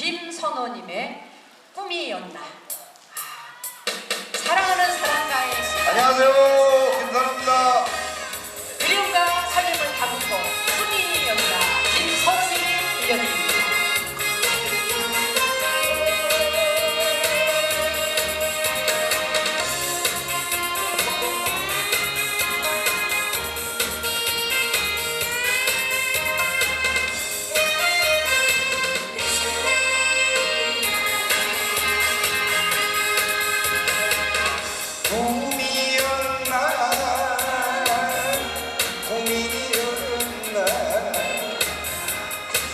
김선호님의 꿈이었나. 아, 사랑하는 사랑가의 안녕하세요.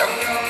system.